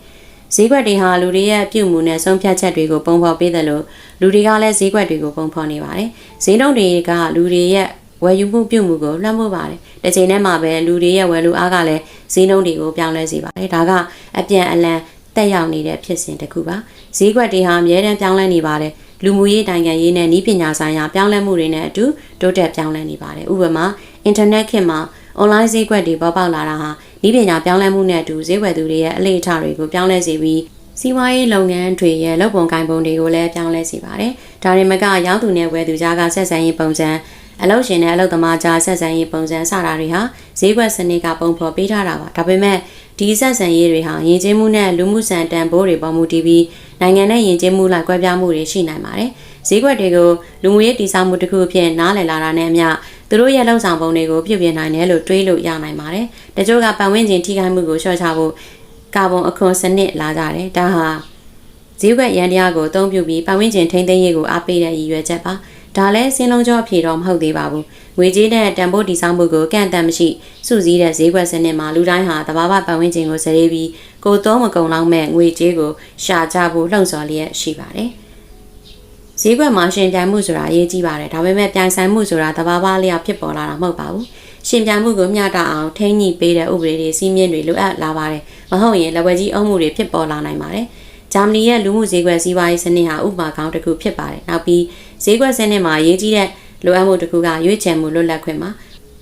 ဈေးကွက်တွေဟာလူတွေရဲ့ပြုမှုနဲ့ဆုံးဖြတ်ချက်တွေကိုပုံဖော်ပေးတယ်လို့လူတွေကလည်းဈေးကွက်တွေကိုပုံဖော်နေပါတယ်ဈေးနှုန်းတွေကလူတွေရဲ့ဝယ်ယူမှုပြုမှုကိုလွှမ်းမိုးပါတယ်။တစ်ချိန်တည်းမှာပဲလူတွေရဲ့ဝယ်လူအားကလည်းဈေးနှုန်းတွေကိုပြောင်းလဲစေပါတယ်။ဒါကအပြန်အလှန် တက်ရောက်နေတဲ့ဖြစ်စဉ်တစ်ခုပါ။ဈေးကွက်တွေဟာအများတန်းပြောင်းလဲနေပါတယ်။လူမှုရေးနိုင်ငံရေးနဲ့ဤပညာဆိုင်ရာပြောင်းလဲမှုတွေနဲ့အတူတိုးတက်ပြောင်းလဲနေပါတယ်။ဥပမာအင်တာနက်ခေတ်မှာ online ဈေးကွက်တွေပေါ်ပေါက်လာတာဟာဤပညာပြောင်းလဲမှုနဲ့အတူဈေးဝယ်သူတွေရဲ့အလေအထတွေကိုပြောင်းလဲစေပြီးစီးပွားရေးလုပ်ငန်းတွေရဲ့လုပ်ပုံကိုင်ပုံတွေကိုလည်းပြောင်းလဲစေပါတယ်။ဒါရင်မကရောင်းသူနဲ့ဝယ်သူကြားကဆက်ဆံရေးပုံစံ အလုပ်ရှင်နဲ့အလုပ်သမားကြားဆက်ဆံရေးပုံစံစတာတွေဟာဈေးကွက်စနစ်ကပုံဖော်ပေးထားတာပါဒါပေမဲ့ဒီဆက်ဆံရေးတွေဟာယဉ်ကျေးမှုနဲ့လူမှုစံတန်ဖိုးတွေပေါ်မူတည်ပြီးနိုင်ငံနဲ့ယဉ်ကျေးမှုလိုက်ကွဲပြားမှုတွေရှိနိုင်ပါတယ်ဈေးကွက်တွေကိုလူမှုရေးတည်ဆောက်မှုတစ်ခုအဖြစ်နားလည်လာတာနဲ့အမျှသူတို့ရဲ့လုံဆောင်ပုံတွေကိုပြုပြင်နိုင်တယ်လို့တွေးလို့ရနိုင်ပါတယ်တချို့ကပတ်ဝန်းကျင်ထိခိုက်မှုကိုလျှော့ချဖို့ကာဗွန်အခွန်စနစ်လာကြတယ်ဒါဟာဈေးကွက်ရန်တရားကိုအသုံးပြုပြီးပတ်ဝန်းကျင်ထိန်းသိမ်းရေးကိုအားပေးတဲ့ရည်ရွယ်ချက်ပါ ဒါလည်းစင်းလုံးကြောအဖြေတော့မဟုတ်သေးပါဘူးငွေကြေးနဲ့တန်ဖိုးတည်ဆောက်မှုကိုကန့်အသတ်မရှိစုစည်းတဲ့ဈေးကွက်စနစ်မှာလူတိုင်းဟာတဘာဝပတ်ဝန်းကျင်ကိုစရေးပြီးကိုသုံးမကုံလောက်မဲ့ငွေကြေးကိုရှာကြဖို့လှုံ့ဆော်လျက်ရှိပါတယ်ဈေးကွက်မှာရှင်ပြိုင်မှုဆိုတာအရေးကြီးပါတယ်ဒါပေမဲ့ပြိုင်ဆိုင်မှုဆိုတာတဘာဝလျောက်ဖြစ်ပေါ်လာတာမဟုတ်ပါဘူးရှင်ပြိုင်မှုကိုမျှတအောင်ထိန်းညှိပေးတဲ့ဥပဒေတွေစီးမြင့်တွေလိုအပ်လာပါတယ်မဟုတ်ရင်လက်ဝဲကြီးအုံမှုတွေဖြစ်ပေါ်လာနိုင်ပါတယ် ဂျာမနီရဲ့လူမှုဈေးကွက်စီးပွားရေးစနစ်ဟာဥပမာကောင်းတစ်ခုဖြစ်ပါတယ်နောက်ပြီးဈေးကွက်စနစ်မှာအရေးကြီးတဲ့လိုအပ်မှုတစ်ခုကရွေးချယ်မှုလွတ်လပ်ခွင့်မှာ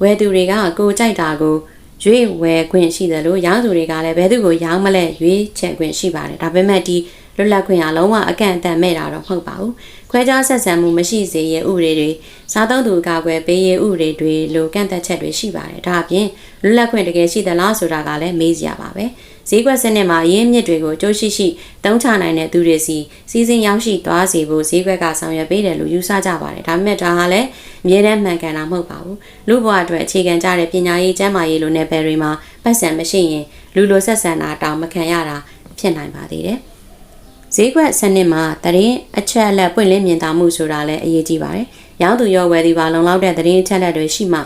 ဝယ်သူတွေကကိုကြိုက်တာကိုရွေးဝယ်ခွင့်ရှိတယ်လို့ရောင်းသူတွေကလည်းဘယ်သူကိုရောင်းမလဲရွေးချယ်ခွင့်ရှိပါတယ်ဒါပေမဲ့ဒီလွတ်လပ်ခွင့်ဟာလုံးဝအကန့်အသတ်မဲ့တာတော့မဟုတ်ပါဘူး ခွဲခြားဆက်ဆံမှုမရှိစေရဥပဒေတွေစားသုံးသူကာကွယ်ပေးရေးဥပဒေတွေလိုကန့်သက်ချက်တွေရှိပါတယ်ဒါအပြင်လွတ်လပ်ခွင့်တကယ်ရှိသလားဆိုတာကလည်းမေးစရာပါပဲဈေးကွက်စနစ်မှာရင်းမြစ်တွေကိုကြိုးရှိရှိတုံးချနိုင်တဲ့သူတွေစီစီစဉ်ရောက်ရှိသွားစေဖို့ဈေးကွက်ကဆောင်ရွက်ပေးတယ်လို့ယူဆကြပါတယ်ဒါပေမဲ့ဒါဟာလည်းအမြဲတမ်းမှန်ကန်တာမဟုတ်ပါဘူးလူ့ဘဝအတွက်အခြေခံကြတဲ့ပညာရေးကျန်းမာရေးလိုနယ်ပယ်တွေမှာပတ်စံမရှိရင်လူလိုဆက်ဆံတာတောင်မခံရတာဖြစ်နိုင်ပါသေးတယ် ဈေးကွက်စနစ်မှာတရင်အချက်အလက်ပွင့်လင်းမြင်သာမှုဆိုတာလည်းအရေးကြီးပါတယ်။ရောင်းသူရောဝယ်သူပါလုံလောက်တဲ့တရင်အချက်အလက်တွေရှိမှ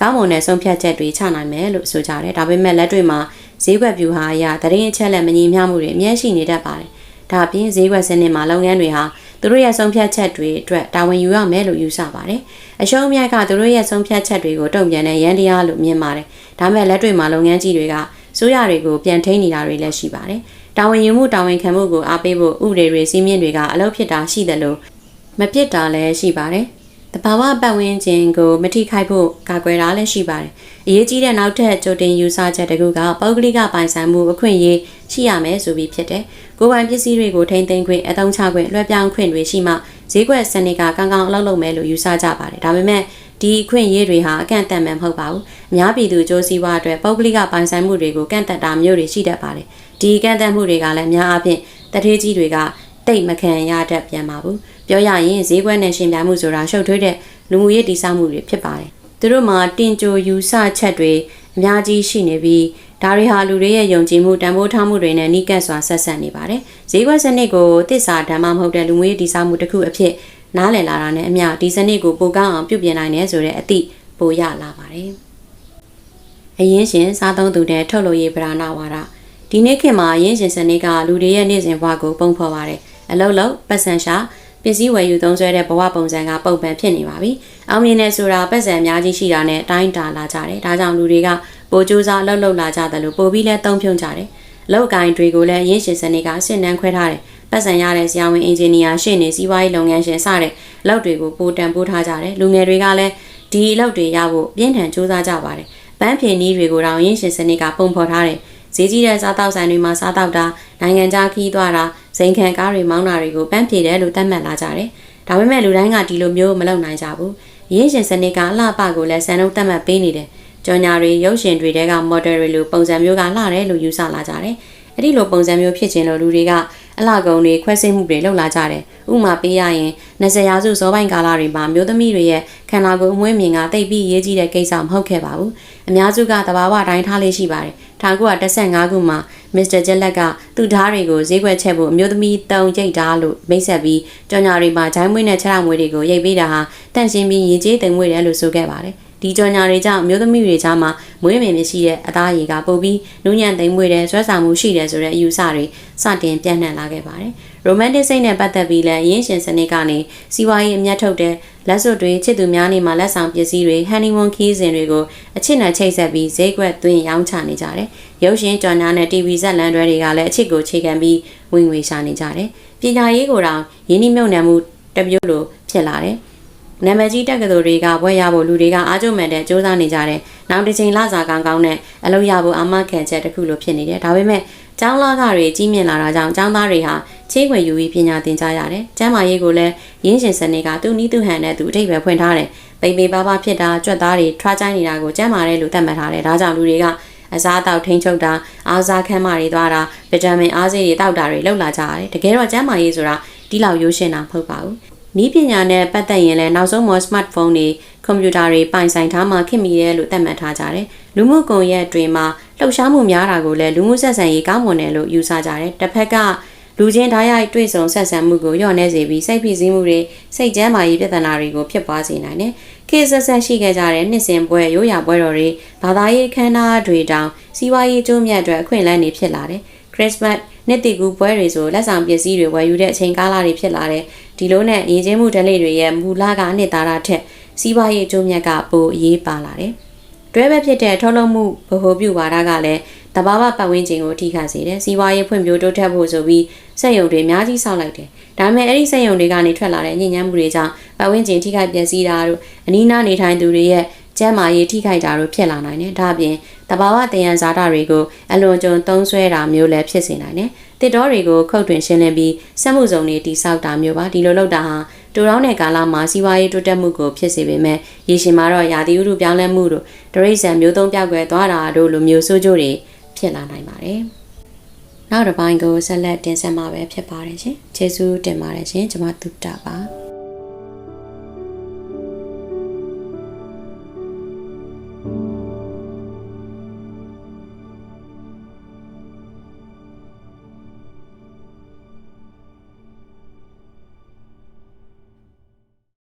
ကောင်းမွန်တဲ့ဆုံးဖြတ်ချက်တွေချနိုင်မယ်လို့ဆိုကြတယ်။ဒါပေမဲ့လက်တွေ့မှာဈေးကွက်ဗျူဟာအရတရင်အချက်လက်မညီမျှမှုတွေအများရှိနေတတ်ပါတယ်။ဒါအပြင်ဈေးကွက်စနစ်မှာလုပ်ငန်းတွေဟာသူတို့ရဲ့ဆုံးဖြတ်ချက်တွေအတွက်တာဝန်ယူရမယ်လို့ယူဆပါတယ်။အရှုံးအမြတ်ကသူတို့ရဲ့ဆုံးဖြတ်ချက်တွေကိုတုံ့ပြန်တဲ့ရန်တရားလို့မြင်ပါတယ်။ဒါမဲ့လက်တွေ့မှာလုပ်ငန်းကြီးတွေကစိုးရတွေကိုပြန်ထိန်းနေတာတွေလည်းရှိပါတယ်။ တာဝန်ယူမှုတာဝန်ခံမှုကိုအားပေးဖို့ဥပဒေတွေစီးမြင့်တွေကအလုပ်ဖြစ်တာရှိတယ်လို့မပြစ်တာလည်းရှိပါတယ်။တဘာဝပတ်ဝန်းကျင်ကိုမထိခိုက်ဖို့ကာကွယ်တာလည်းရှိပါတယ်။အရေးကြီးတဲ့နောက်ထပ်ကြိုတင်ယူဆချက်တကူကပုဂ္ဂလိကပိုင်ဆိုင်မှုအခွင့်အရေးရှိရမယ်ဆိုပြီးဖြစ်တယ်။ကိုယ်ပိုင်ပစ္စည်းတွေကိုထိန်းသိမ်းခွင့်အသုံးချခွင့်လွှဲပြောင်းခွင့်တွေရှိမှဈေးကွက်စနစ်ကကောင်းကောင်းအလုပ်လုပ်မယ်လို့ယူဆကြပါတယ်။ဒါပေမဲ့ဒီအခွင့်အရေးတွေဟာအကန့်အသတ်မှမဟုတ်ပါဘူး။အများပြည်သူကြိုးစည်းဝါအတွက်ပုဂ္ဂလိကပိုင်ဆိုင်မှုတွေကိုကန့်သတ်တာမျိုးတွေရှိတတ်ပါတယ်။ ဒီကန့်သတ်မှုတွေကလည်းအများအားဖြင့်တထေးကြီးတွေကတိတ်မခံရတတ်ပြန်ပါဘူး။ပြောရရင်ဈေးကွက်နဲ့ရှင်ပြမှုဆိုတာရှုပ်ထွေးတဲ့လူမှုရေးတည်ဆောက်မှုတွေဖြစ်ပါတယ်။သူတို့မှာတင်ကြိုယူဆချက်တွေအများကြီးရှိနေပြီးဒါတွေဟာလူတွေရဲ့ယုံကြည်မှုတန်ဖိုးထားမှုတွေနဲ့နှိကပ်စွာဆက်ဆက်နေပါတယ်။ဈေးကွက်စနစ်ကိုတစ္ဆာဓမ္မမဟုတ်တဲ့လူမှုရေးတည်ဆောက်မှုတစ်ခုအဖြစ်နားလည်လာတာနဲ့အမျှဒီစနစ်ကိုပိုကောင်းအောင်ပြုပြင်နိုင်တယ်ဆိုတဲ့အသည့်ပိုရလာပါတယ်။အရင်ရှင်စားသုံးသူတဲ့ထုတ်လို့ရေးပဓာနာဝါဒ ဒီနေ့ခေတ်မှာအရင်ရှင်စနစ်ကလူတွေရဲ့နေ့စဉ်ဘဝကိုပုံဖော်ပါတယ်။အလုံးလုံးပတ်စံရှာပစ္စည်းဝယ်ယူသုံးစွဲတဲ့ဘဝပုံစံကပုံပံဖြစ်နေပါပြီ။အောင်မြင်နေဆိုတာပတ်စံအများကြီးရှိတာနဲ့တိုင်းတာလာကြတယ်။ဒါကြောင့်လူတွေကပိုကြိုးစားလှုပ်လှုပ်လာကြတယ်လို့ပိုပြီးလဲတုံ့ဖြုံကြတယ်။လောက်ကိုင်းတွေကိုလည်းရင်းရှင်စနစ်ကအဆင့်တန်းခွဲထားတယ်။
ပတ်စံရတဲ့ဆရာဝန်အင်ဂျင်နီယာရှင့်နေစီးပွားရေးလုပ်ငန်းရှင်စတဲ့အလုပ်တွေကိုပိုတန်ပိုးထားကြတယ်လူငယ်တွေကလည်းဒီအလုပ်တွေရဖို့ပြင်းထန်စူးစမ်းကြပါတယ်ပန်းဖြေနည်းတွေကိုတော့ရင်းရှင်စနစ်ကပုံဖော်ထားတယ် ဈေးကြီးတဲ့စားတောက်ဆိုင်တွေမှာစားတောက်တာနိုင်ငံခြားခီးသွားတာဇိမ်ခံကားတွေမောင်းတာတွေကိုပန်းဖြေတယ်လို့သတ်မှတ်လာကြတယ်ဒါပေမဲ့လူတိုင်းကဒီလိုမျိုးမလုပ်နိုင်ကြဘူးရင်းရှင်စနစ်ကအလှပကိုလည်းစံနှုန်းသတ်မှတ်ပေးနေတယ်ကြော်ညာတွေရုပ်ရှင်တွေတဲက model တွေလိုပုံစံမျိုးကလှတယ်လို့ယူဆလာကြတယ်အဲ့ဒီလိုပုံစံမျိုးဖြစ်ခြင်းလို့လူတွေကအလှကုံတွေခွဲစိတ်မှုတွေလုပ်လာကြတယ်ဥမာပေးရရင်20ရာစုဇောပိုင်းကာလတွေမှာမျိုးသမီးတွေရဲ့ခန္ဓာကိုယ်အမွှေးမြင်ကတိတ်ပြီးရေးကြီးတဲ့ကိစ္စမဟုတ်ခဲ့ပါဘူးအများစုကတဘာဝတိုင်းထားလေးရှိပါတယ် 1915ခုမှာမစ္စတာဂျက်လက်ကသူ့ဓားတွေကိုဈေးကွက်ချက်ဖို့အမျိုးသမီးတုံရိတ်ဓားလို့မိတ်ဆက်ပြီးကြော်ညာတွေမှာဂျိုင်းမွေးနဲ့ခြေထောက်မွေးတွေကိုရိတ်ပေးတာဟာတန့်ရှင်းပြီးရေကြေးသိမ်မွေးတယ်လို့ဆိုခဲ့ပါတယ် ဒီကြော်ညာတွေကြောင့်မျိုးသမီးတွေကြားမှာမွေးမြင်မရှိတဲ့အသားရည်ကပုတ်ပြီးနူးညံ့သိမ်မွေးတဲ့ဆွဲဆောင်မှုရှိတယ်ဆိုတဲ့အယူဆတွေစတင်ပြန့်နှံ့လာခဲ့ပါတယ်။ romantic စိတ်နဲ့ပတ်သက်ပြီးလည်းရင်းရှင်စနစ်ကနေစီးပွားရေးအမျက်ထုတ်တဲ့လက်စွပ်တွေချစ်သူများနေမှာလက်ဆောင်ပစ္စည်းတွေ honeymoon ခီးစဉ်တွေကိုအချစ်နဲ့ချိတ်ဆက်ပြီးဈေးကွက်သွင်းရောင်းချနေကြတယ်။ရုပ်ရှင်ကြော်ညာနဲ့ TV ဇက်လန်တွေကလည်းအချစ်ကိုခြေခံပြီးဝင်ငွေရှာနေကြတယ်။ပညာရေးကိုတောင်ရင်းနှီးမြှုပ်နှံမှုတစ်မျိုးလိုဖြစ်လာတယ်။ နာမည်ကြီးတက္ကသိုလ်တွေကဘွဲ့ရဖို့လူတွေကအားကျုံမဲ့တဲ့စ조사နေကြတယ်။နောက်တစ်ချိန်လစာကောင်းကောင်းနဲ့အလုပ်ရဖို့အာမခံချက်တစ်ခုလိုဖြစ်နေတယ်။ဒါပေမဲ့ကျောင်းလာကတွေကြီးမြင့်လာတာကြောင့်ကျောင်းသားတွေဟာချေးခွေယူပြီးပညာသင်ကြားရတယ်။ကျမ်းမာရေးကိုလည်းရင်းရှင်စနစ်ကသူ့နီးသူ့ဟန်နဲ့သူအထိပ်ပဲဖွင့်ထားတယ်။ပိန်ပေပါပါဖြစ်တာကြွက်သားတွေထွားချိုင်းနေတာကိုကျမ်းမာတယ်လို့သတ်မှတ်ထားတယ်။ဒါကြောင့်လူတွေကအစားအသောက်ထိန်းချုပ်တာအားစားခန်းမတွေသွားတာဗီတာမင်အားဆေးတွေတောက်တာတွေလုပ်လာကြရတယ်။တကယ်တော့ကျမ်းမာရေးဆိုတာဒီလောက်ရိုးရှင်းတာမဟုတ်ပါဘူး။ နီးပညာနဲ့ပတ်သက်ရင်လည်းနောက်ဆုံးမော်စမတ်ဖုန်းတွေကွန်ပျူတာတွေပိုင်ဆိုင်ထားမှခင်မီရဲလို့သတ်မှတ်ထားကြတယ်။လူမှုကွန်ရက်တွေမှာလှုပ်ရှားမှုများတာကိုလည်းလူမှုဆက်ဆံရေးကောင်းမွန်တယ်လို့ယူဆကြတယ်။တစ်ဖက်ကလူချင်းဓာတ်ရိုက်တွေ့ဆုံဆက်ဆံမှုကိုညှော့နှဲစေပြီးစိတ်ဖိစီးမှုတွေစိတ်ကျန်းမာရေးပြဿနာတွေကိုဖြစ်ပွားစေနိုင်တယ်။ခေတ်ဆက်ဆက်ရှိခဲ့ကြတဲ့နှစ်စဉ်ပွဲရိုးရာပွဲတော်တွေဘာသာရေးအခမ်းအနားတွေတောင်စီးပွားရေးကျိုးမြတ်အတွက်အခွင့်အလမ်းတွေဖြစ်လာတယ်။ Christmas နှစ်တည်ကူပွဲတွေဆိုလက်ဆောင်ပစ္စည်းတွေဝယ်ယူတဲ့အချိန်ကာလတွေဖြစ်လာတယ်။ ဒီလိုနဲ့ရည်ချင်းမှုဓလေ့တွေရဲ့မူလကအနှစ်သာရထက်စီးပွားရေးကျိုးမြတ်ကပိုအရေးပါလာတယ်။တွဲပဲဖြစ်တဲ့ထုတ်လုပ်မှုဗဟိုပြုဝါဒကလည်းတဘာဝပတ်ဝန်းကျင်ကိုထိခိုက်စေတယ်။စီးပွားရေးဖွံ့ဖြိုးတိုးတက်ဖို့ဆိုပြီးစက်ရုံတွေအများကြီးဆောက်လိုက်တယ်။ဒါပေမဲ့အဲ့ဒီစက်ရုံတွေကနေထွက်လာတဲ့ညဉ့်ညမ်းမှုတွေကြောင့်ပတ်ဝန်းကျင်ထိခိုက်ပျက်စီးတာတို့အနီးနားနေထိုင်သူတွေရဲ့ကျန်းမာရေးထိခိုက်တာတို့ဖြစ်လာနိုင်တယ်။ဒါ့အပြင်တဘာဝတယံဇာတာတွေကိုအလွန်ကြုံသုံးဆွဲတာမျိုးလည်းဖြစ်စေနိုင်တယ်။ တစ်တော်တွေကိုခုတ်တွင်ရှင်းလင်းပြီးစက်မှုစုံတွေတိစောက်တာမျိုးပါဒီလိုလုပ်တာဟာတူတောင်းတဲ့ကာလမှာစီးပွားရေးတိုးတက်မှုကိုဖြစ်စေပေမဲ့ရေရှည်မှာတော့ရာသီဥတုပြောင်းလဲမှုတို့ဒရိတ်ဆန်မျိုးသုံးပြောက်ွယ်သွားတာတို့လိုမျိုးဆိုးကျိုးတွေဖြစ်လာနိုင်ပါတယ်။နောက်တစ်ပိုင်းကိုဆက်လက်တင်ဆက်မှာပဲဖြစ်ပါတယ်ရှင်။ကျေးဇူးတင်ပါတယ်ရှင်။ကျွန်မတုတ္တပါ။